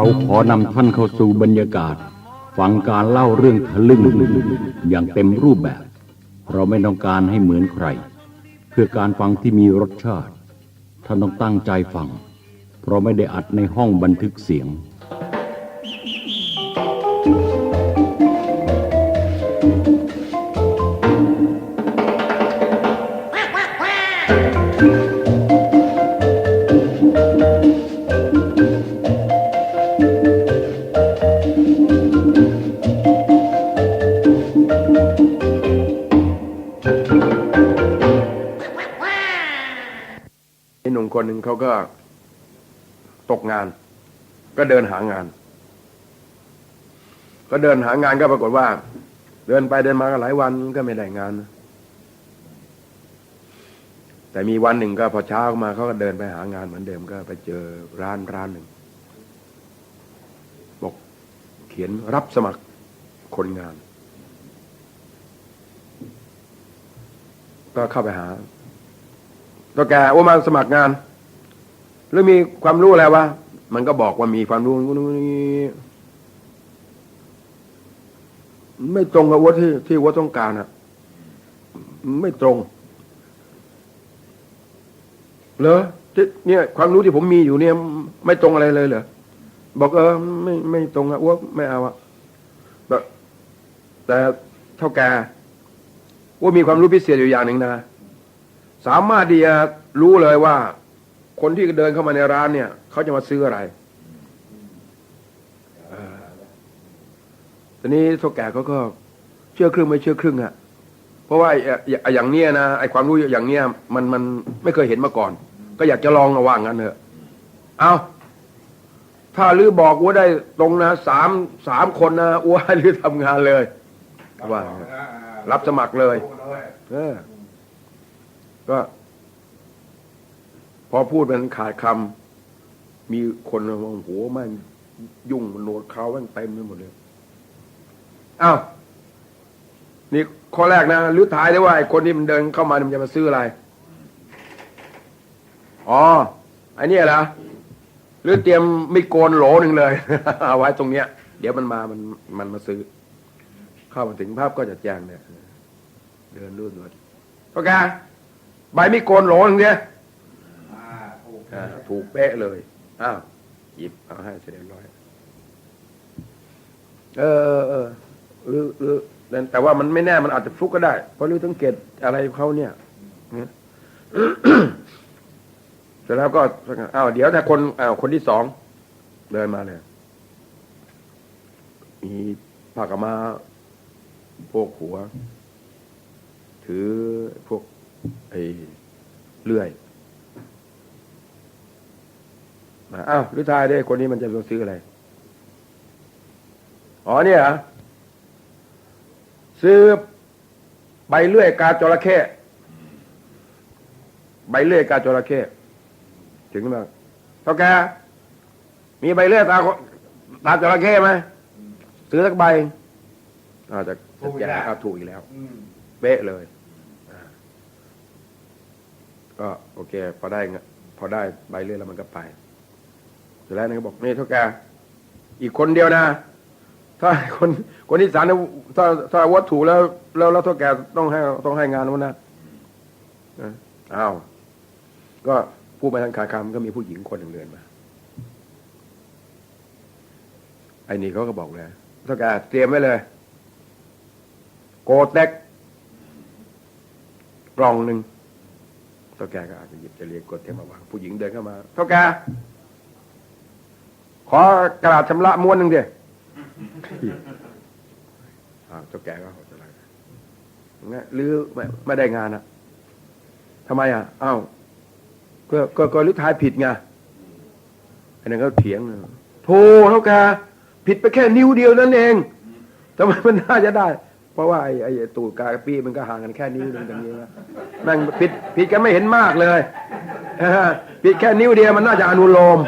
เราขอนำท่านเข้าสู่บรรยากาศ ฟังการเล่าเรื่องทะลึ่งอย่างเต็มรูปแบบ เราไม่ต้องการให้เหมือนใคร เพื่อการฟังที่มีรสชาติ ท่านต้องตั้งใจฟัง เพราะไม่ได้อัดในห้องบันทึกเสียง ไอ้หนุ่มคนหนึ่งเขาก็ตกงาน ก็เดินหางาน ก็เดินหางานก็ปรากฏว่า เดินไปเดินมาก็หลายวันก็ไม่ได้งาน แต่มีวันหนึ่งก็พอเช้ามาเขาก็เดินไปหางานเหมือนเดิมก็ไปเจอร้านร้านหนึ่งบอกเขียนรับสมัครคนงาน ก็เข้าไปหา ตัวแกว่ามาสมัครงานหรือมีความรู้อะไรวะมันก็บอกว่ามีความรู้นู้นนี่ไม่ตรงกับวัดที่ที่วัดต้องการอะไม่ตรงเหรอที่เนี่ย ความรู้ที่ผมมีอยู่เนี่ย ไม่ตรงอะไรเลยเหรอบอกเออไม่ไม่ตรงอะว่าไม่เอาอะแต่เท่าแกว่ามีความรู้พิเศษอยู่อย่างหนึ่งนะ สามารถที่จะรู้เลยว่า คนที่เดินเข้ามาในร้านเนี่ยเขาจะมาซื้ออะไรเอ่อตอนนี้เท่าแก่เขาก็เชื่อครึ่งไม่เชื่อครึ่งอะเพราะว่าไอ้ไอ้อย่างเนี้ยนะไอ้ความรู้อย่างเนี้ยมันมันไม่เคยเห็นมาก่อน ก็อยากจะลองระว่างกันเถอะ เอาถ้าลือบอกว่าได้ตรงนะสามสามคนนะอ้วลือทำงานเลยว่ารับสมัครเลย เออ ก็ พอพูดเป็นขาดคำมีคนมองโหแม่งยุ่งมันโนดเขาม่งเต็มไปหมดเลยอ้าวนี่ข้อแรกนะหรือถ่ายได้ว่าไอ้คนที่มันเดินเข้ามามันจะมาซื้ออะไร อ๋อไอ้เนี่ยเหรอหรือเตรียมไม่โกนโหลหนึ่งเลยเอาไว้ตรงเนี้ย เดี๋ยวมันมามันมันมาซื้อ เข้ามาถึงภาพก็จะแจ้งเนี่ยเดินรุ่นรถโอเค ใบไม่โกนโหลนึงเนี่ยถูกเป๊ะเลยอ้าวหยิบเอาให้เสร็จร้อย เออเออหรือหรือแต่ว่ามันไม่แน่มันอาจจะฟลุกก็ได้ เพราะรู้สังเกตอะไรเขาเนี่ยเสร็จแล้วก็อ้าวเดี๋ยวถ้าคนอ้าวคนที่สองเดินมาเลยมีผ้ากมาพวกหัว ถือพวก ไอ้เลื่อยมาอ้าวหรือทายได้คนนี้มันจะมาซื้ออะไร อ๋อเนี่ยเหรอซื้อใบเลื่อยกาจระเข้ใบเลื่อยกาจระเข้ถึงมาเท่าแกมีใบเลื่อยตาตาจระเข้ไหมซื้อสักใบอาจจะถูกอีกแล้วครับถูกอีกแล้วเป๊ะเลยอ่า ก็โอเค พอได้เงินพอได้ใบเลื่อยแล้วมันก็ไปเสร็จแล้วนี่ก็บอกนี่เท่าแกอีกคนเดียวนะ ถ้าคนคนที่สามเนี่ยถ้าถ้าวัตถุแล้วแล้วแล้วเท่าแกต้องให้ต้องให้งานวันนะนะอ้าวก็พูดไปทางขาคำก็มีผู้หญิงคนหนึ่งเดินมาไอ้นี่เขาก็บอกเลยเท่าแกเตรียมไว้เลย โกเต็กกล่องหนึ่ง เท่าแกก็อาจจะหยิบจะเรียกกดเทมมาวางผู้หญิงเดินเข้ามาเท่าแกขอกระดาษชำระม้วนหนึ่งเดิอ้าวเท่าแกก็ขอจะไรงั้นหรือไม่ไม่ได้งานอะทำไมอะอ้าวก็ก็ก็หรือทายผิดไงอันนั้นก็เถียงโธ่เท่าแกผิดไปแค่นิ้วเดียวนั่นเองทำไมมันน่าจะได้ เพราะว่าไอ้ไอ้ตูดกากระปี้มันก็ห่างกันแค่นิ้วหนึงตรงนี้นะแม่งผิดผิดกันไม่เห็นมากเลยผิดแค่นิ้วเดียวมันน่าจะอนุโลม